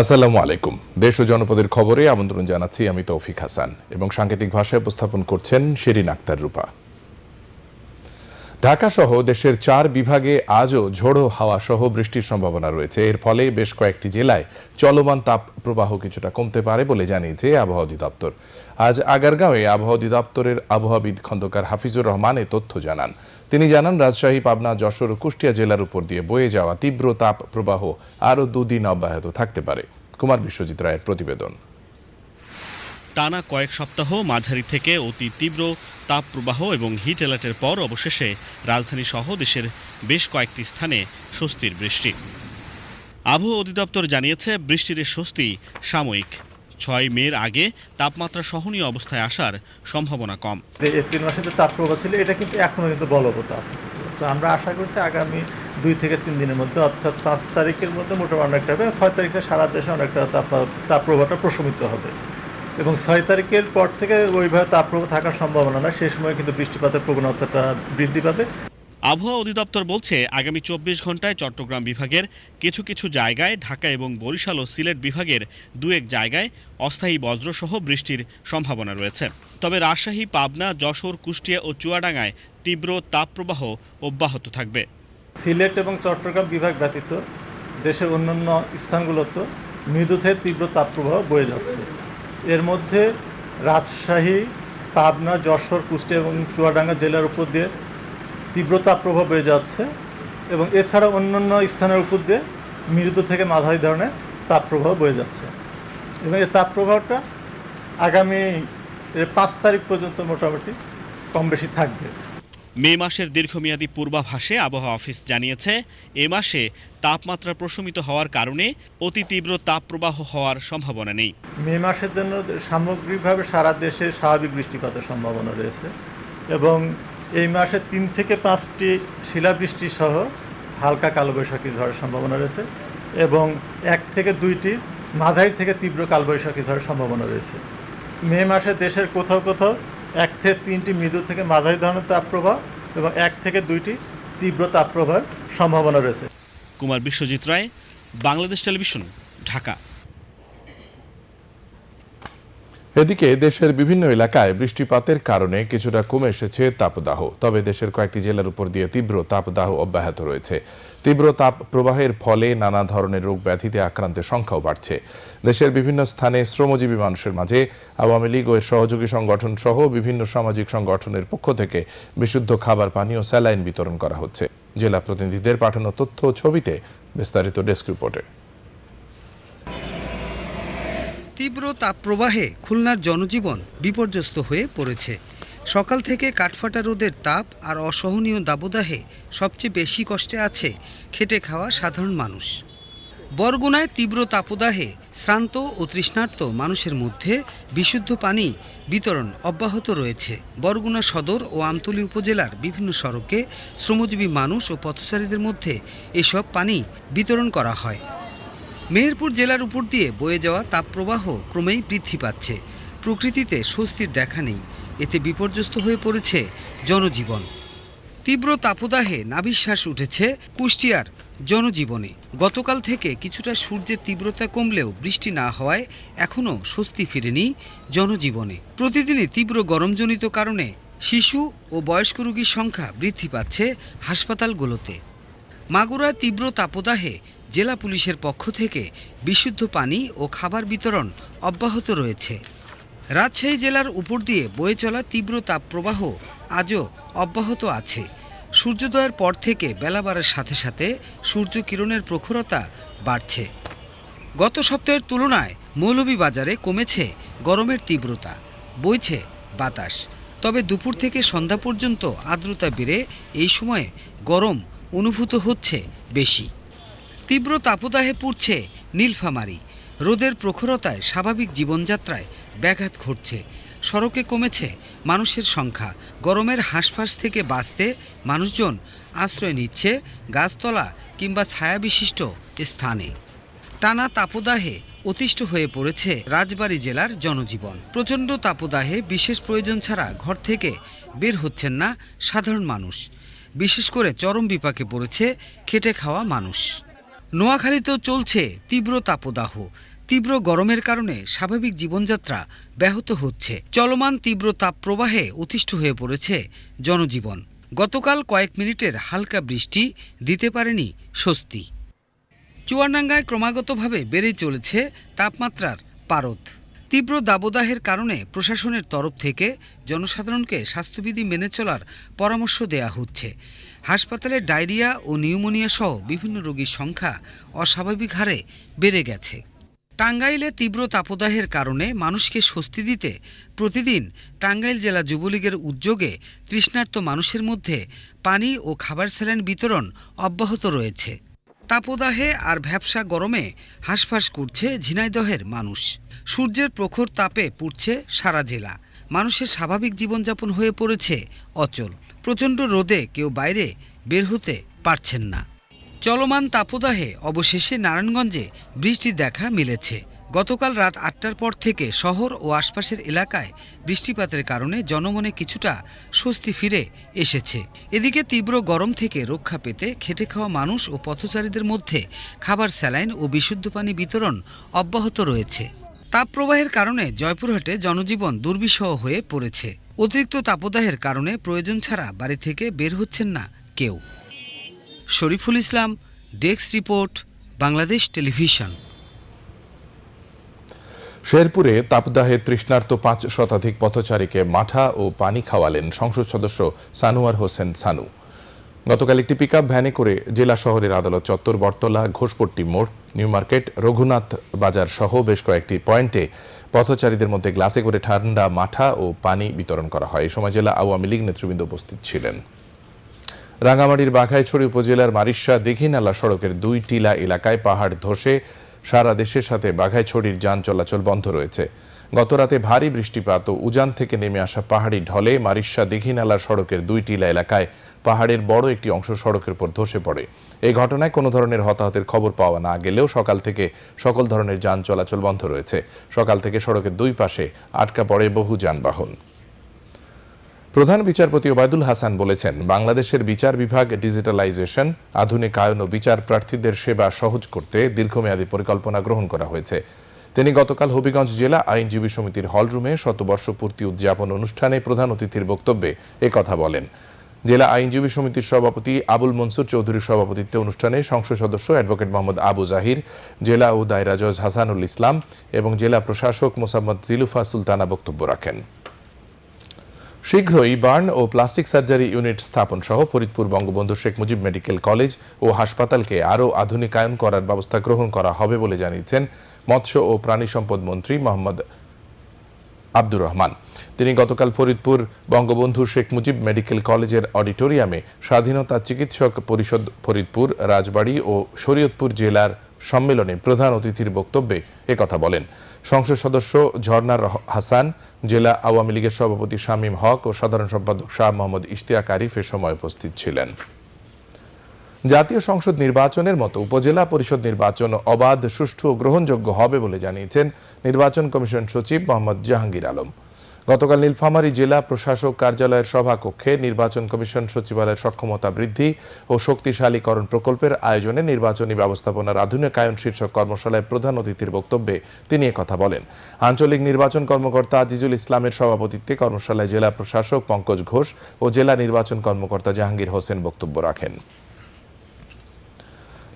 আসসালামু আলাইকুম। দেশ ও জনপদের খবরে আমন্ত্রণ জানাচ্ছি আমি তৌফিক হাসান এবং সাংকেতিক ভাষায় উপস্থাপন করছেন শেরিন আক্তার রূপা। ঢাকা সহ দেশের চার বিভাগে আজও ঝোড়ো হাওয়া সহ বৃষ্টির সম্ভাবনা রয়েছে। এর ফলে বেশ কয়েকটি জেলায় চলমান তাপ প্রবাহ কিছুটা কমতে পারে বলে জানিয়েছে আবহাওয়া অধিদপ্তর। আজ আগারগাঁওয়ে আবহাওয়া অধিদপ্তরের আবহাওয়াবিদ খন্দকার হাফিজুর রহমান এ তথ্য জানান। তিনি জানান, রাজশাহী, পাবনা, যশোর ও কুষ্টিয়া জেলার উপর দিয়ে বয়ে যাওয়া তীব্র তাপ প্রবাহ আরও দুদিন অব্যাহত থাকতে পারে। কুমার বিশ্বজিৎ রায়ের প্রতিবেদন। টানা কয়েক সপ্তাহ মাঝারি থেকে অতি তীব্র তাপপ্রবাহ এবং হিট অ্যালার্টের পর অবশেষে রাজধানী সহ দেশের বেশ কয়েকটি স্থানে স্বস্তির বৃষ্টি। আবহাওয়া অধিদপ্তর জানিয়েছে, বৃষ্টির স্বস্তি সাময়িক ছয় মের আগে তাপমাত্রা সহনীয় অবস্থায় আসার সম্ভাবনা কম। এপ্রিল মাসে যে তাপপ্রবাহ ছিল, এটা কিন্তু এখনও কিন্তু বলবৎ আছে। তো আমরা আশা করছি আগামী দুই থেকে তিন দিনের মধ্যে, অর্থাৎ পাঁচ তারিখের মধ্যে মোটামুটি অনেকটা হবে ছয় তারিখে সারা দেশে অনেকটা তাপ, তাপপ্রবাহটা প্রশমিত হবে। এবং ছয় তারিখের পর থেকে ওইভাবে তাপপ্রবাহ থাকার সম্ভাবনা না সেই সময় কিন্তু বৃষ্টিপাতের প্রবণতাটা বৃদ্ধি পাবে। আবহাওয়া অধিদপ্তর বলছে, আগামী চব্বিশ ঘন্টায় চট্টগ্রাম বিভাগের কিছু কিছু জায়গায় ঢাকা এবং বরিশাল ও সিলেট বিভাগের দু এক জায়গায় অস্থায়ী বজ্রসহ বৃষ্টির সম্ভাবনা রয়েছে। তবে রাজশাহী, পাবনা, যশোর, কুষ্টিয়া ও চুয়াডাঙ্গায় তীব্র তাপপ্রবাহ অব্যাহত থাকবে। সিলেট এবং চট্টগ্রাম বিভাগ ব্যতীত দেশের অন্যান্য স্থানগুলোতে মৃদু থেকে তীব্র তাপপ্রবাহ বয়ে যাচ্ছে। এর মধ্যে রাজশাহী, পাবনা, যশোর, কুষ্টিয়া এবং চুয়াডাঙ্গা জেলার উপর দিয়ে তীব্র তাপপ্রবাহ বয়ে যাচ্ছে এবং এছাড়া অন্যান্য স্থানের উপর দিয়ে মৃদু থেকে মাঝারি ধরনের তাপপ্রবাহ বয়ে যাচ্ছে। এবং এই তাপপ্রবাহটা আগামী পাঁচ তারিখ পর্যন্ত মোটামুটি কম বেশি থাকবে। মে মাসের দীর্ঘমেয়াদী পূর্বাভাসে আবহাওয়া অফিস জানিয়েছে এ মাসে তাপমাত্রা প্রশমিত হওয়ার কারণে অতি তীব্র তাপপ্রবাহ হওয়ার সম্ভাবনা নেই। মে মাসের জন্য সামগ্রিকভাবে সারা দেশে স্বাভাবিক বৃষ্টিপাতের সম্ভাবনা রয়েছে এবং এই মাসে তিন থেকে পাঁচটি শিলাবৃষ্টি সহ হালকা কালবৈশাখী ঝড়ের সম্ভাবনা রয়েছে এবং এক থেকে দুইটি মাঝারি থেকে তীব্র কালবৈশাখী ঝড়ের সম্ভাবনা রয়েছে। মে মাসে দেশের কোথাও কোথাও এক থেকে তিনটি মৃদু থেকে মাঝারি ধরনের তাপপ্রবাহ এবং এক থেকে দুইটি তীব্র তাপপ্রবাহের সম্ভাবনা রয়েছে। কুমার বিশ্বজিৎ রায়, বাংলাদেশ টেলিভিশন, ঢাকা। এদিকে দেশের বিভিন্ন এলাকায় বৃষ্টিপাতের কারণে কিছুটা কমে এসেছে তাপদাহ, তবে দেশের কয়েকটি জেলার উপর দিয়ে তীব্র তাপদাহ অব্যাহত রয়েছে। তীব্র তাপ প্রবাহের ফলে নানা ধরনের রোগ ব্যাধিতে আক্রান্তের সংখ্যাও বাড়ছে। দেশের বিভিন্ন স্থানে শ্রমজীবী মানুষের মাঝে আওয়ামী লীগ ও সহযোগী সংগঠন সহ বিভিন্ন সামাজিক সংগঠনের পক্ষ থেকে বিশুদ্ধ খাবার, পানি ও স্যালাইন বিতরণ করা হচ্ছে। জেলা প্রতিনিধিদের পাঠানো তথ্য ছবিতে বিস্তারিত ডেস্ক রিপোর্টে। তীব্র তাপপ্রবাহে খুলনার জনজীবন বিপর্যস্ত হয়ে পড়েছে। সকাল থেকে কাঠফাটা রোদের তাপ আর অসহনীয় দাবদাহে সবচেয়ে বেশি কষ্টে আছে খেটে খাওয়া সাধারণ মানুষ। বরগুনায় তীব্র তাপদাহে শ্রান্ত ও তৃষ্ণার্ত মানুষের মধ্যে বিশুদ্ধ পানি বিতরণ অব্যাহত রয়েছে। বরগুনা সদর ও আমতলী উপজেলার বিভিন্ন সড়কে শ্রমজীবী মানুষ ও পথচারীদের মধ্যে এসব পানি বিতরণ করা হয়। মেহেরপুর জেলার উপর দিয়ে বয়ে যাওয়া তাপপ্রবাহ ক্রমেই বৃদ্ধি পাচ্ছে। প্রকৃতিতে স্বস্তির দেখা নেই। এতে বিপর্যস্ত হয়ে পড়েছে জনজীবন। তীব্র তাপদাহে নাবিশ্বাস উঠেছে কুষ্টিয়ার জনজীবনে। গতকাল থেকে কিছুটা সূর্যের তীব্রতা কমলেও বৃষ্টি না হওয়ায় এখনও স্বস্তি ফিরেনি জনজীবনে। প্রতিদিনই তীব্র গরমজনিত কারণে শিশু ও বয়স্ক রোগীর সংখ্যা বৃদ্ধি পাচ্ছে হাসপাতালগুলোতে। মাগুরায় তীব্র তাপদাহে জেলা পুলিশের পক্ষ থেকে বিশুদ্ধ পানি ও খাবার বিতরণ অব্যাহত রয়েছে। রাজশাহী জেলার উপর দিয়ে বয়ে চলা তীব্র তাপপ্রবাহ আজও অব্যাহত আছে। সূর্যোদয়ের পর থেকে বেলা বাড়ার সাথে সাথে সূর্য কিরণের প্রখরতা বাড়ছে। গত সপ্তাহের তুলনায় মৌলভীবাজারে কমেছে গরমের তীব্রতা, বইছে বাতাস। তবে দুপুর থেকে সন্ধ্যা পর্যন্ত আর্দ্রতা বেড়ে এই সময়ে গরম অনুভূত হচ্ছে বেশি। তীব্র তাপদাহে পুড়ছে নীলফামারি। রোদের প্রখরতায় স্বাভাবিক জীবনযাত্রায় ব্যাঘাত ঘটছে। সড়কে কমেছে মানুষের সংখ্যা। গরমের হাঁসফাঁস থেকে বাঁচতে মানুষজন আশ্রয় নিচ্ছে গাছতলা কিংবা ছায়াবিশিষ্ট স্থানে। টানা তাপদাহে অতিষ্ঠ হয়ে পড়েছে রাজবাড়ী জেলার জনজীবন। প্রচণ্ড তাপদাহে বিশেষ প্রয়োজন ছাড়া ঘর থেকে বের হচ্ছেন না সাধারণ মানুষ। বিশেষ করে চরম বিপাকে পড়েছে খেটে খাওয়া মানুষ। নোয়াখালীতেও চলছে তীব্র তাপদাহ। তীব্র গরমের কারণে স্বাভাবিক জীবনযাত্রা ব্যাহত হচ্ছে। চলমান তীব্র তাপপ্রবাহে অতিষ্ঠ হয়ে পড়েছে জনজীবন। গতকাল কয়েক মিনিটের হালকা বৃষ্টি দিতে পারেনি স্বস্তি। চুয়াডাঙ্গায় ক্রমাগতভাবে বেড়েই চলেছে তাপমাত্রার পারদ। তীব্র দাবদাহের কারণে প্রশাসনের তরফ থেকে জনসাধারণকে স্বাস্থ্যবিধি মেনে চলার পরামর্শ দেয়া হচ্ছে। হাসপাতালে ডায়রিয়া ও নিউমোনিয়া সহ বিভিন্ন রোগীর সংখ্যা অস্বাভাবিক হারে বেড়ে গেছে। টাঙ্গাইলে তীব্র তাপদাহের কারণে মানুষকে স্বস্তি দিতে প্রতিদিন টাঙ্গাইল জেলা যুবলীগের উদ্যোগে তৃষ্ণার্ত মানুষের মধ্যে পানি ও খাবার স্যালাইন বিতরণ অব্যাহত রয়েছে। তাপদাহে আর ভ্যাবসা গরমে হাঁসফাঁস করছে ঝিনাইদহের মানুষ। সূর্যের প্রখর তাপে পুড়ছে সারা জেলা। মানুষের স্বাভাবিক জীবনযাপন হয়ে পড়েছে অচল। প্রচণ্ড রোদে কেউ বাইরে বের হতে পারছেন না। চলমান তাপদাহে অবশেষে নারায়ণগঞ্জে বৃষ্টি দেখা মিলেছে। গতকাল রাত আটটার পর থেকে শহর ও আশপাশের এলাকায় বৃষ্টিপাতের কারণে জনমনে কিছুটা স্বস্তি ফিরে এসেছে। এদিকে তীব্র গরম থেকে রক্ষা পেতে খেটে খাওয়া মানুষ ও পথচারীদের মধ্যে খাবার স্যালাইন ও বিশুদ্ধ পানি বিতরণ অব্যাহত রয়েছে। তাপপ্রবাহের কারণে জয়পুরহাটে জনজীবন দুর্বিষহ হয়ে পড়েছে। অতিরিক্ত তাপদাহের কারণে প্রয়োজন ছাড়া বাড়ি থেকে বের হচ্ছেন না কেউ। Shariful Islam, desk report, Bangladesh television. শেরপুরে তাপদাহে তৃষ্ণার্ত পাঁচ শতাধিক পথচারীকে মাঠা ও পানি খাওয়ালেন সংসদ সদস্য সানোয়ার হোসেন সানু। গতকাল একটি পিকআপ ভ্যানে করে জেলা শহরের আদালত চত্বর বটতলা, ঘোষপট্টি মোড়, নিউ মার্কেট, রঘুনাথ বাজার সহ বেশ কয়েকটি পয়েন্টে পথচারীদের মধ্যে গ্লাসে করে ঠান্ডা মাঠা ও পানি বিতরণ করা হয়। এই সময় জেলা আওয়ামী লীগ নেতৃবৃন্দ উপস্থিত ছিলেন। রাঙ্গামাটির বাঘাইছড়ি উপজেলার মারিশা দীঘিনালা সড়কের দুই টিলা এলাকায় পাহাড় ধসে সারা দেশের সাথে বাঘাইছড়ির যান চলাচল বন্ধ রয়েছে। গতরাতে ভারী বৃষ্টিপাত ও উজান থেকে নেমে আসা পাহাড়ি ঢলে মারিশা দীঘিনালা সড়কের দুই টিলা এলাকায় পাহাড়ের বড় একটি অংশ সড়কের উপর ধসে পড়ে। এই ঘটনায় কোনো ধরনের হতাহতের খবর পাওয়া না গেলেও সকাল থেকে সকল ধরনের যান চলাচল বন্ধ রয়েছে। সকাল থেকে সড়কের দুই পাশে আটকা পড়ে বহু যানবাহন। প্রধান বিচারপতি ওবায়দুল হাসান বলেছেন, বাংলাদেশের বিচার বিভাগ ডিজিটালাইজেশন, আধুনিকায়ন ও বিচার প্রার্থীদের সেবা সহজ করতে দীর্ঘমেয়াদী পরিকল্পনা গ্রহণ করা হয়েছে। তিনি গতকাল হবিগঞ্জ জেলা আইনজীবী সমিতির হলরুমে শতবর্ষ পূর্তি উদযাপন অনুষ্ঠানে প্রধান অতিথির বক্তব্যে কথা বলেন। জেলা আইনজীবী সমিতির সভাপতি আবুল মনসুর চৌধুরীর সভাপতিত্বে অনুষ্ঠানে সংসদ সদস্য অ্যাডভোকেট মোহাম্মদ আবু জাহির, জেলা ও দায়রা জজ হাসানুল ইসলাম এবং জেলা প্রশাসক মোসাম্মদ জিলুফা সুলতানা বক্তব্য রাখেন। শীঘ্রই বার্ন ও প্লাস্টিক সার্জারি ইউনিট স্থাপন সহ ফরিদপুর বঙ্গবন্ধু শেখ মুজিব মেডিকেল কলেজ ও হাসপাতালকে আরও আধুনিকায়ন করার ব্যবস্থা গ্রহণ করা হবে বলে জানিয়েছেন মৎস্য ও প্রাণী সম্পদ মন্ত্রী মোহাম্মদ আব্দুর রহমান। তিনি গতকাল ফরিদপুর বঙ্গবন্ধু শেখ মুজিব মেডিকেল কলেজের অডিটোরিয়ামে স্বাধীনতা চিকিৎসক পরিষদ ফরিদপুর, রাজবাড়ী ও শরীয়তপুর জেলার সম্মেলনে প্রধান অতিথির বক্তব্যে একথা বলেন। সংসদ সদস্য ঝর্নার হাসান, জেলা আওয়ামী লীগের সভাপতি শামীম হক ও সাধারণ সম্পাদক শাহ মোহাম্মদ ইশতিয়াক আরিফ এ সময় উপস্থিত ছিলেন। জাতীয় সংসদ নির্বাচনের মতো উপজেলা পরিষদ নির্বাচন অবাধ, সুষ্ঠু ও গ্রহণযোগ্য হবে বলে জানিয়েছেন নির্বাচন কমিশন সচিব মোহাম্মদ জাহাঙ্গীর আলম। গতকাল নীলফামারী জেলা প্রশাসক কার্যালয়ের সভাকক্ষে নির্বাচন কমিশন সচিবালয়ের সক্ষমতা বৃদ্ধি ও শক্তিশালীকরণ প্রকল্পের আয়োজনে নির্বাচনী ব্যবস্থাপনার আধুনিকায়ন শীর্ষক কর্মশালায় প্রধান অতিথির বক্তব্যে তিনি কথা বলেন। আঞ্চলিক নির্বাচন কর্মকর্তা আজিজুল ইসলামের সভাপতিত্বে কর্মশালায় জেলা প্রশাসক পঙ্কজ ঘোষ ও জেলা নির্বাচন কর্মকর্তা জাহাঙ্গীর হোসেন বক্তব্য রাখেন।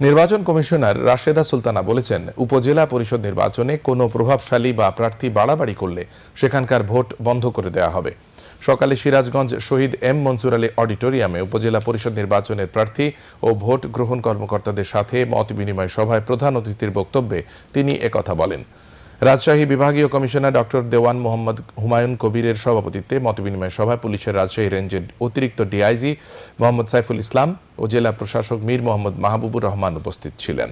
নির্বাচন কমিশনার রাশেদা সুলতানা বলেছেন, উপজেলা পরিষদ নির্বাচনে কোনো প্রভাবশালী বা প্রার্থী বাড়াবাড়ি করলে সেখানকার ভোট বন্ধ করে দেওয়া হবে। সকালে সিরাজগঞ্জ শহীদ এম মনসুর আলী অডিটোরিয়ামে উপজেলা পরিষদ নির্বাচনের প্রার্থী ও ভোট গ্রহণ কর্মকর্তাদের সাথে মত বিনিময় সভায় প্রধান অতিথির বক্তব্যে তিনি একথা বলেন। রাজশাহী বিভাগীয় কমিশনার ডক্টর দেওয়ান মোহাম্মদ হুমায়ুন কবিরের সভাপতিত্বে মতবিনিময় সভায় পুলিশের রাজশাহী রেঞ্জের অতিরিক্ত ডিআইজি মোহাম্মদ সাইফুল ইসলাম ও জেলা প্রশাসক মীর মোহাম্মদ মাহবুবুর রহমান উপস্থিত ছিলেন।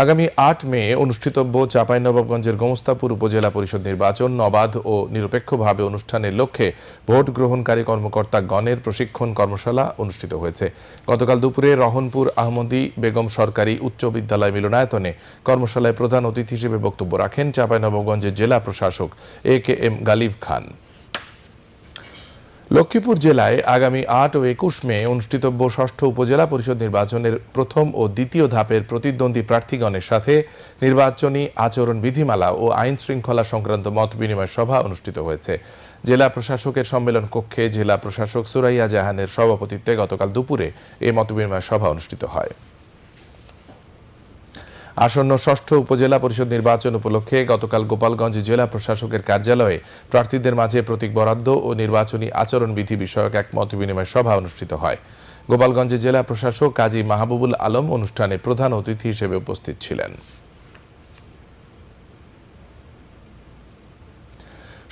আগামী আট মে অনুষ্ঠিতব্য চাঁপাইনবাবগঞ্জের গোমস্তাপুর উপজেলা পরিষদ নির্বাচন অবাধ ও নিরপেক্ষভাবে অনুষ্ঠানের লক্ষ্যে ভোট গ্রহণকারী কর্মকর্তা গণের প্রশিক্ষণ কর্মশালা অনুষ্ঠিত হয়েছে। গতকাল দুপুরে রহনপুর আহমদি বেগম সরকারি উচ্চ বিদ্যালয় মিলনায়তনে কর্মশালায় প্রধান অতিথি হিসেবে বক্তব্য রাখেন চাঁপাইনবাবগঞ্জের জেলা প্রশাসক A K M Galib Khan. Lakshmipur জেলায় আগামী আট ও একুশ মে অনুষ্ঠিতব্য ষষ্ঠ উপজেলা পরিষদ নির্বাচনের প্রথম ও দ্বিতীয় ধাপের প্রতিদ্বন্দ্বী প্রার্থীগণের সাথে নির্বাচনী আচরণ বিধিমালা ও আইন শৃঙ্খলা সংক্রান্ত মত বিনিময় সভা অনুষ্ঠিত হয়েছে। জেলা প্রশাসকের সম্মেলন কক্ষে জেলা প্রশাসক সুরাইয়া জাহানের সভাপতিত্বে গতকাল দুপুরে এই মতবিনিময় সভা অনুষ্ঠিত হয়। আসন্ন ষষ্ঠ উপজেলা পরিষদ নির্বাচন উপলক্ষে গতকাল গোপালগঞ্জ জেলা প্রশাসকের কার্যালয়ে প্রার্থীদের মাঝে প্রতীক বরাদ্দ ও নির্বাচনী আচরণবিধি বিষয়ক এক মত বিনিময় সভা অনুষ্ঠিত হয়। গোপালগঞ্জে জেলা প্রশাসক কাজী মাহবুবুল আলম অনুষ্ঠানে প্রধান অতিথি হিসেবে উপস্থিত ছিলেন।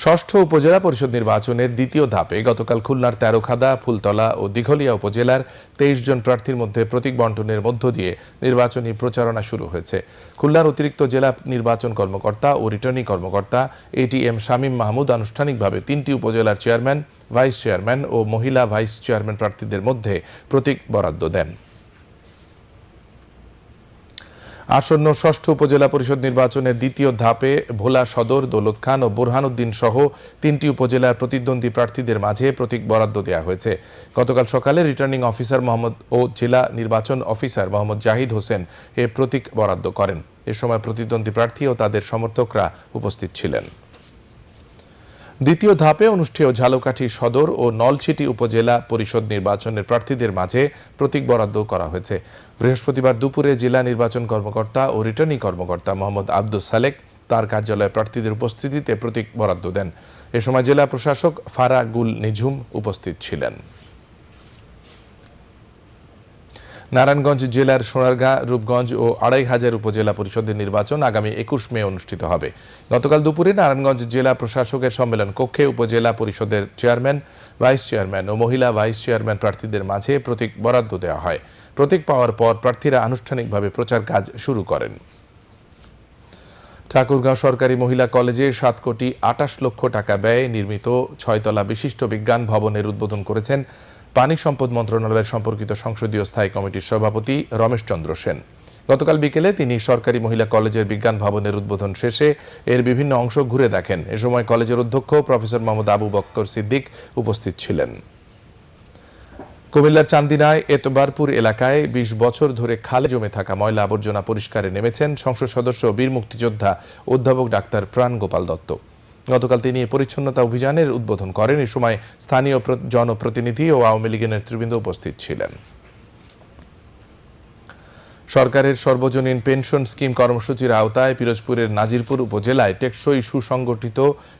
ষষ্ঠ উপজেলা পরিষদ নির্বাচনের দ্বিতীয় ধাপে গতকাল খুলনার তেরোখাদা, ফুলতলা ও দিঘলিয়া উপজেলার তেইশ জন প্রার্থীর মধ্যে প্রতীক বন্টনের মধ্য দিয়ে নির্বাচনী প্রচারণা শুরু হয়েছে। খুলনার অতিরিক্ত জেলা নির্বাচন কর্মকর্তা ও রিটার্নিং কর্মকর্তা এটিএম শামীম মাহমুদ আনুষ্ঠানিকভাবে তিনটি উপজেলার চেয়ারম্যান, ভাইস চেয়ারম্যান ও মহিলা ভাইস চেয়ারম্যান প্রার্থীদের মধ্যে প্রতীক বরাদ্দ দেন। আসন্ন ষষ্ঠ উপজেলা পরিষদ নির্বাচনের দ্বিতীয় ধাপে ভোলা সদর, দৌলত খান ও বোরহানুদ্দিন সহ তিনটি উপজেলার প্রতিদ্বন্দ্বী প্রার্থীদের মাঝে প্রতীক বরাদ্দ দেওয়া হয়েছে। গতকাল সকালে রিটার্নিং অফিসার মোহাম্মদ ও জেলা নির্বাচন অফিসার মোহাম্মদ জাহিদ হোসেন এ প্রতীক বরাদ্দ করেন। এ সময় প্রতিদ্বন্দ্বী প্রার্থী ও তাদের সমর্থকরা উপস্থিত ছিলেন। দ্বিতীয় ধাপে অনুষ্ঠেয় ঝালকাঠি সদর ও নলছিটি উপজেলা পরিষদ নির্বাচনের প্রার্থীদের মাঝে প্রতীক বরাদ্দ করা হয়েছে। বৃহস্পতিবার দুপুরে জেলা নির্বাচন কর্মকর্তা ও রিটার্নিং কর্মকর্তা মোহাম্মদ আব্দুল সালেক তার কার্যালয়ে প্রার্থীদের উপস্থিতিতে প্রতীক বরাদ্দ দেন। এ সময় জেলা প্রশাসক ফারা গুল নিঝুম উপস্থিত ছিলেন। নারায়ণগঞ্জ জেলার সোনারগাঁ, রূপগঞ্জ ও আড়াই হাজার উপজেলা পরিষদের নির্বাচন আগামী একুশ মে অনুষ্ঠিত হবে। গতকাল দুপুরে নারায়ণগঞ্জ জেলা প্রশাসকের সম্মেলন কক্ষে উপজেলা পরিষদের চেয়ারম্যান, ভাইস চেয়ারম্যান ও মহিলা ভাইস চেয়ারম্যান প্রার্থীদের মাঝে প্রতীক বরাদ্দ দেওয়া হয়। প্রতীক পাওয়ার পর প্রার্থীরা আনুষ্ঠানিকভাবে প্রচার কাজ শুরু করেন। ঠাকুরগাঁও সরকারি মহিলা কলেজে সাত কোটি আটাশ লক্ষ টাকা ব্যয়ে নির্মিত ছয়তলা বিশিষ্ট বিজ্ঞান ভবনের উদ্বোধন করেছেন পানি সম্পদ মন্ত্রণালয়ের সম্পর্কিত সংসদীয় স্থায়ী কমিটির সভাপতি রমেশ চন্দ্র সেন। গতকাল বিকেলে তিনি সরকারি মহিলা কলেজের বিজ্ঞান ভবনের উদ্বোধন শেষে এর বিভিন্ন অংশ ঘুরে দেখেন। এ সময় কলেজের অধ্যক্ষ প্রফেসর মোহাম্মদ আবু বক্কর সিদ্দিক উপস্থিত ছিলেন। কুমিল্লার চান্দিনায় এতবারপুর এলাকায় ২০ বছর ধরে খালে জমে থাকা ময়লা আবর্জনা পরিষ্কারে নেমেছেন সংসদ সদস্য বীর মুক্তিযোদ্ধা অধ্যাপক ডাক্তার প্রাণ গোপাল দত্ত। গতকাল তিনি পরিচ্ছন্নতা অভিযানের উদ্বোধন করেন। এ সময় স্থানীয় জনপ্রতিনিধি ও আওয়ামী লীগের নেতৃবৃন্দ উপস্থিত ছিলেন। সরকারের সর্বজনীন পেনশন স্কিম কর্মসূচির আওতায় পিরোজপুরের নাজিরপুর উপজেলায় টেকসই সুসংগঠিত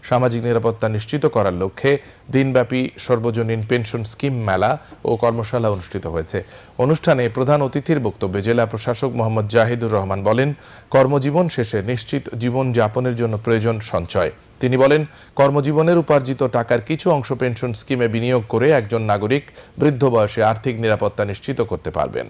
সামাজিক নিরাপত্তা নিশ্চিত করার লক্ষ্যে দিনব্যাপী সর্বজনীন পেনশন স্কিম মেলা ও কর্মশালা অনুষ্ঠিত হয়েছে। অনুষ্ঠানে প্রধান অতিথির বক্তব্যে জেলা প্রশাসক মোহাম্মদ জাহিদুর রহমান বলেন, কর্মজীবন শেষে নিশ্চিত জীবন যাপনের জন্য প্রয়োজন সঞ্চয়। তিনি বলেন, কর্মজীবনের উপার্জিত টাকার কিছু অংশ পেনশন স্কিমে বিনিয়োগ করে একজন নাগরিক বৃদ্ধ বয়সে আর্থিক নিরাপত্তা নিশ্চিত করতে পারবেন।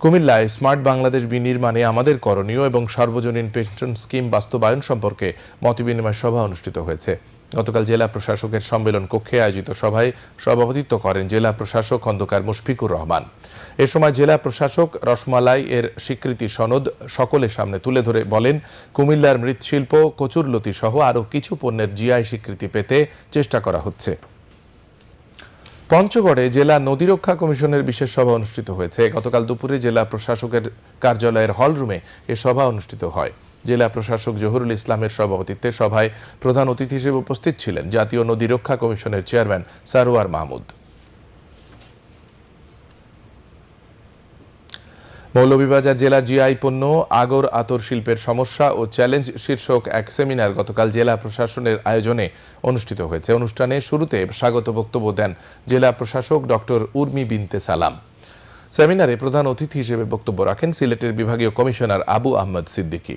কুমিল্লায় স্মার্ট বাংলাদেশ বিনির্মাণে আমাদের করণীয় এবং সার্বজনীন পেনশন স্কিম বাস্তবায়ন সম্পর্কে মতবিনিময় সভা অনুষ্ঠিত হয়েছে। গতকাল জেলা প্রশাসকের সম্মেলন কক্ষে আয়োজিত সভায় সভাপতিত্ব করেন জেলা প্রশাসক খন্দকার মুশফিকুর রহমান। এ সময় জেলা প্রশাসক রসমালাই এর স্বীকৃতি সনদ সকলের সামনে তুলে ধরে বলেন, কুমিল্লার মৃৎশিল্প, কচুরলতি সহ আরও কিছু পণ্যের জিআই স্বীকৃতি পেতে চেষ্টা করা হচ্ছে। পঞ্চগড়ে জেলা নদী রক্ষা কমিশনের বিশেষ সভা অনুষ্ঠিত হয়েছে। গতকাল দুপুরে জেলা প্রশাসকের কার্যালয়ের হলরুমে এ সভা অনুষ্ঠিত হয়। জেলা প্রশাসক জহুরুল ইসলামের সভাপতিত্বে সভায় প্রধান অতিথি হিসেবে উপস্থিত ছিলেন জাতীয় নদী রক্ষা কমিশনের চেয়ারম্যান সারোয়ার মাহমুদ। মৌলভীবাজার জেলার জিআই পণ্য, আগর আতর শিল্পের সমস্যা ও চ্যালেঞ্জ শীর্ষক এক সেমিনার গতকাল জেলা প্রশাসনের আয়োজনে অনুষ্ঠিত হয়েছে। অনুষ্ঠানে শুরুতে স্বাগত বক্তব্য দেন জেলা প্রশাসক ডক্টর উর্মি বিনতে সালাম। সেমিনারে প্রধান অতিথি হিসেবে বক্তব্য রাখেন সিলেটের বিভাগীয় কমিশনার আবু আহমদ সিদ্দিকী।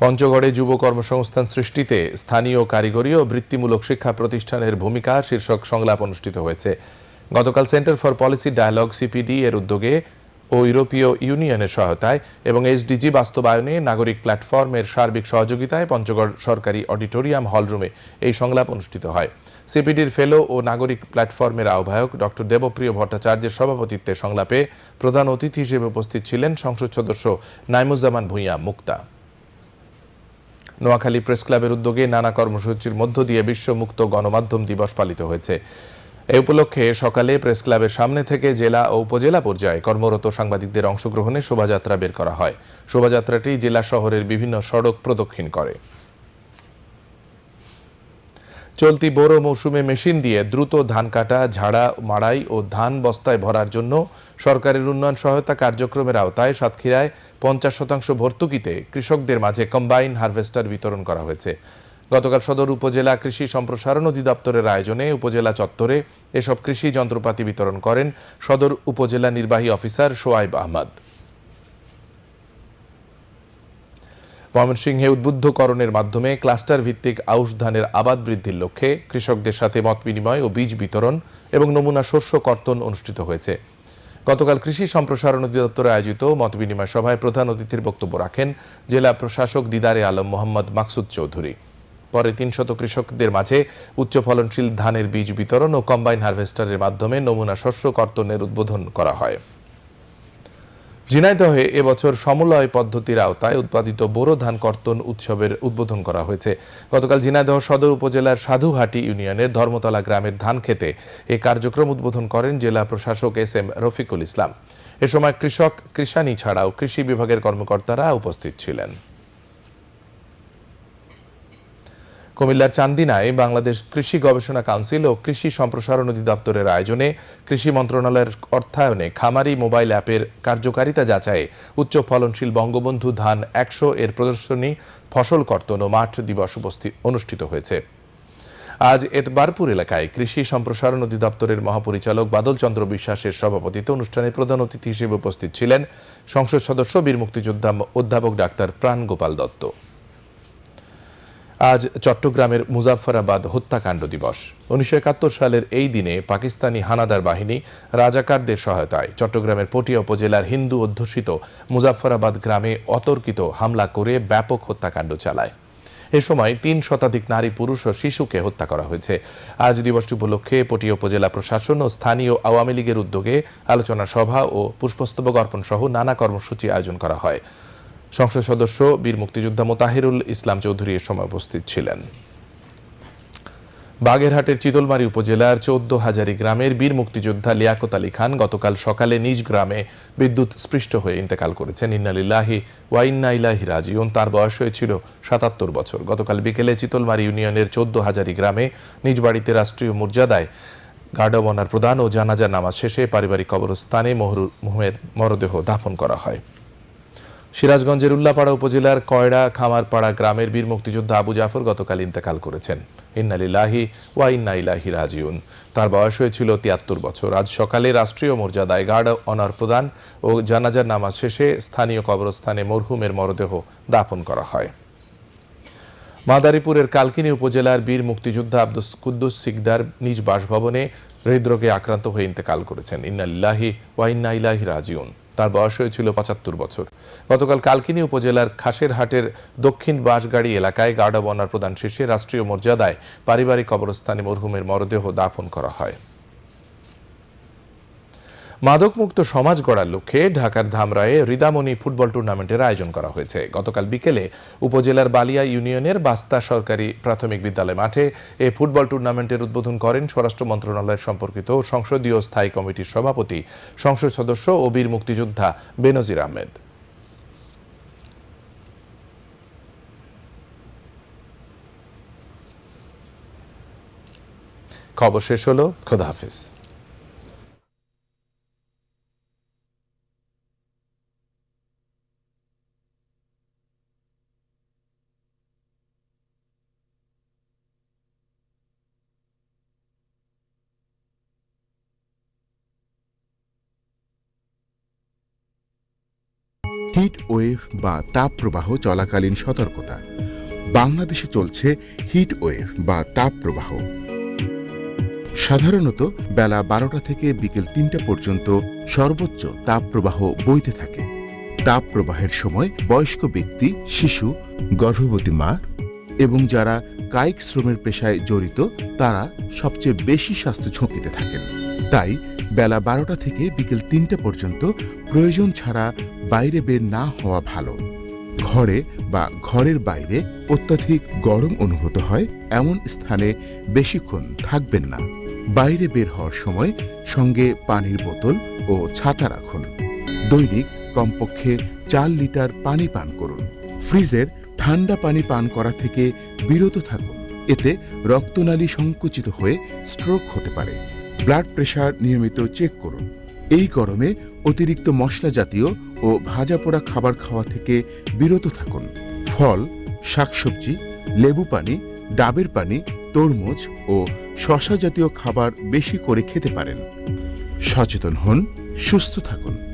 পঞ্চগড়ে যুব কর্মসংস্থান সৃষ্টিতে স্থানীয় কারিগরি ও বৃত্তিমূলক শিক্ষা প্রতিষ্ঠানের ভূমিকা শীর্ষক সংলাপ অনুষ্ঠিত হয়েছে। গতকাল center for policy dialogue CPD এর উদ্যোগে ও ইউরোপীয় ইউনিয়নের সহায়তায় এবং এসডিজি বাস্তবায়নে নাগরিক প্ল্যাটফর্মের সার্বিক সহযোগিতায় পঞ্চগড় সরকারি অডিটোরিয়াম হলরুমে এই সংলাপ অনুষ্ঠিত হয়। সিপিডির ফেলো ও নাগরিক প্ল্যাটফর্মের আহ্বায়ক ডক্টর দেবপ্রিয় ভট্টাচার্যের সভাপতিত্বে সংলাপে প্রধান অতিথি হিসেবে উপস্থিত ছিলেন সংসদ সদস্য নাইমুজ্জামান ভূঁইয়া মুক্তা। নোয়াখালী প্রেস ক্লাবের উদ্যোগে নানা কর্মসূচির মধ্য দিয়ে বিশ্বমুক্ত গণমাধ্যম দিবস পালিত হয়েছে। এ উপলক্ষে সকালে প্রেস ক্লাবের সামনে থেকে জেলা ও উপজেলা পর্যায়ে কর্মরত সাংবাদিকদের অংশগ্রহণে শোভাযাত্রা বের করা হয়। শোভাযাত্রাটি জেলা শহরের বিভিন্ন সড়ক প্রদক্ষিণ করে। চলতি বোরো মৌসুমে মেশিন দিয়ে দ্রুত ধান কাটা, ঝাড়া, মাড়াই ও ধান বস্তায় ভরার জন্য সরকারের উন্নয়ন সহায়তা কার্যক্রমের আওতায় সাতক্ষীরায় পঞ্চাশ শতাংশ ভর্তুকিতে কৃষকদের মাঝে কম্বাইন হারভেস্টার বিতরণ করা হয়েছে। গতকাল সদর উপজেলা কৃষি সম্প্রসারণ অধিদপ্তরের আয়োজনে উপজেলা চত্বরে এসব কৃষি যন্ত্রপাতি বিতরণ করেন সদর উপজেলা নির্বাহী অফিসার সোয়াইব আহমদ। ময়মনসিংহে উদ্বুদ্ধকরণের মাধ্যমে ক্লাস্টার ভিত্তিক আউশ ধানের আবাদ বৃদ্ধির লক্ষ্যে কৃষকদের সাথে মত বিনিময় ও বীজ বিতরণ এবং নমুনা শস্য কর্তন অনুষ্ঠিত হয়েছে। গতকাল কৃষি সম্প্রসারণ অধিদপ্তরে আয়োজিত মত বিনিময় সভায় প্রধান অতিথির বক্তব্য রাখেন জেলা প্রশাসক দিদারে আলম মোহাম্মদ মাকসুদ চৌধুরী। পরে তিনশত কৃষকদের মাঝে উচ্চ ফলনশীল ধানের বীজ বিতরণ ও কম্বাইন হারভেস্টারের মাধ্যমে নমুনা শস্য কর্তনের উদ্বোধন করা হয়। ঝিনাইদহে এবছর সমলয় পদ্ধতির আওতায় উৎপাদিত বোরো ধান কর্তন উৎসবের উদ্বোধন করা হয়েছে। গতকাল ঝিনাইদহ সদর উপজেলার সাধুহাটি ইউনিয়নের ধর্মতলা গ্রামের ধান খেতে এ কার্যক্রম উদ্বোধন করেন জেলা প্রশাসক এস এম রফিকুল ইসলাম। এ সময় কৃষক, কৃষানি ছাড়াও কৃষি বিভাগের কর্মকর্তারা উপস্থিত ছিলেন। কুমিল্লার চান্দিনায় বাংলাদেশ কৃষি গবেষণা কাউন্সিল ও কৃষি সম্প্রসারণ অধিদপ্তরের আয়োজনে কৃষি মন্ত্রণালয়ের অর্থায়নে খামারি মোবাইল অ্যাপের কার্যকারিতা যাচাইয়ে উচ্চ ফলনশীল বঙ্গবন্ধু ধান একশো এর প্রদর্শনী, ফসল কর্তন ও মাঠ দিবস অনুষ্ঠিত হয়েছে। আজ এতবারপুর এলাকায় কৃষি সম্প্রসারণ অধিদপ্তরের মহাপরিচালক বাদল চন্দ্র বিশ্বাসের সভাপতিত্বে অনুষ্ঠানে প্রধান অতিথি হিসেবে উপস্থিত ছিলেন সংসদ সদস্য বীর মুক্তিযোদ্ধা অধ্যাপক ডাক্তার প্রাণ গোপাল দত্ত। আজ চট্টগ্রামের মুজাফফরাবাদ হত্যাকাণ্ড দিবস। উনিশশো একাত্তর সালের এই দিনে পাকিস্তানি হানাদার বাহিনী রাজাকারদের সহায়তায় চট্টগ্রামের পটিয়া উপজেলার হিন্দু অধ্যুষিত মুজাফফরাবাদ গ্রামে অতর্কিত হামলা করে ব্যাপক হত্যাকাণ্ড চালায়। এ সময় তিন শতাধিক নারী, পুরুষ ও শিশুকে হত্যা করা হয়েছে। আজ দিবসটি উপলক্ষে পটিয়া উপজেলা প্রশাসন ও স্থানীয় আওয়ামী লীগের উদ্যোগে আলোচনা সভা ও পুষ্পস্তবক অর্পণ সহ নানা কর্মসূচি আয়োজন করা হয়। সংসদ সদস্য বীর মুক্তিযোদ্ধা মোতাহিরুল ইসলাম চৌধুরী এ সময় উপস্থিত ছিলেন। বাগেরহাটের চিতলমারী উপজেলার চৌদ্দ হাজারি গ্রামের বীর মুক্তিযোদ্ধা লিয়াকত আলী খান গতকাল সকালে নিজ গ্রামে বিদ্যুৎ স্পৃষ্ট হয়ে ইন্তেকাল করেছেন। ইন্নালিল্লাহি ওয়াইন্না ইলাহি রাজিউন। তার বয়স হয়েছিল সাতাত্তর বছর। গতকাল বিকেলে চিতলমারী ইউনিয়নের চৌদ্দ হাজারি গ্রামে নিজ বাড়িতে রাষ্ট্রীয় মর্যাদায় গার্ডবনার প্রদান ও জানাজা নামাজ শেষে পারিবারিক কবরস্থানে মহরুমের মরদেহ দাফন করা হয়। সিরাজগঞ্জের উল্লাপাড়া উপজেলার কয়ড়া খামারপাড়া গ্রামের বীর মুক্তিযোদ্ধা আবু জাফর গতকাল ইন্তেকাল করেছেন। ইন্নালিল্লাহি ওয়া ইন্না ইলাহি রাজিউন। তার বয়স হয়েছিল তিয়াত্তর বছর। আজ সকালে রাষ্ট্রীয় মর্যাদায় গার্ড অনার প্রদান ও জানাজার নামাজ শেষে স্থানীয় কবরস্থানে মরহুমের মরদেহ দাফন করা হয়। মাদারীপুরের কালকিনি উপজেলার বীর মুক্তিযোদ্ধা আব্দুস কুদ্দুস সিকদার নিজ বাসভবনে হৃদরোগে আক্রান্ত হয়ে ইন্তেকাল করেছেন। ইন্নালিল্লাহি ওয়া ইন্না ইলাহি রাজিউন। তার বয়স হয়েছিল পঁচাত্তর বছর। গতকাল কালকিনি উপজেলার খাসেরহাটের দক্ষিণ বাঁশগাড়ি এলাকায় গার্ড অব অনার প্রদান শেষে রাষ্ট্রীয় মর্যাদায় পারিবারিক কবরস্থানে মরহুমের মরদেহ দাফন করা হয়। মাদকমুক্ত সমাজ গড়ার লক্ষ্যে ঢাকার ধামরায়ে রিদামণি ফুটবল টুর্নামেন্টের আয়োজন করা হয়েছে। গতকাল বিকেলে উপজেলার বালিয়া ইউনিয়নের বাস্তা সরকারি প্রাথমিক বিদ্যালয় মাঠে এই ফুটবল টুর্নামেন্টের উদ্বোধন করেন স্বরাষ্ট্র মন্ত্রণালয়ের সম্পর্কিত সংসদীয় স্থায়ী কমিটির সভাপতি, সংসদ সদস্য ও বীর মুক্তিযোদ্ধা বেনজির আহমেদ। খবর শেষ হলো। খোদা হাফেজ। হিট ওয়েভ বা তাপপ্রবাহ চলাকালীন সতর্কতা। বাংলাদেশে চলছে হিট ওয়েভ বা তাপপ্রবাহ। সাধারণত বেলা বারোটা থেকে বিকেল তিনটা পর্যন্ত সর্বোচ্চ তাপপ্রবাহ বইতে থাকে। তাপপ্রবাহের সময় বয়স্ক ব্যক্তি, শিশু, গর্ভবতী মা এবং যারা কায়িক শ্রমের পেশায় জড়িত, তারা সবচেয়ে বেশি স্বাস্থ্য ঝুঁকিতে থাকেন। তাই বেলা বারোটা থেকে বিকেল তিনটা পর্যন্ত প্রয়োজন ছাড়া বাইরে বের না হওয়া ভালো। ঘরে বা ঘরের বাইরে অত্যাধিক গরম অনুভূত হয়, এমন স্থানে বেশিক্ষণ থাকবেন না। বাইরে বের হওয়ার সময় সঙ্গে পানির বোতল ও ছাতা রাখুন। দৈনিক কমপক্ষে চার লিটার পানি পান করুন। ফ্রিজের ঠান্ডা পানি পান করা থেকে বিরত থাকুন। এতে রক্তনালী সংকুচিত হয়ে স্ট্রোক হতে পারে। ব্লাড প্রেশার নিয়মিত চেক করুন। এই গরমে অতিরিক্ত মশলা জাতীয় ও ভাজা পোড়া খাবার খাওয়া থেকে বিরত থাকুন। ফল, শাকসবজি, লেবু পানি, ডাবের পানি, তরমুজ ও শশা জাতীয় খাবার বেশি করে খেতে পারেন। সচেতন হন, সুস্থ থাকুন।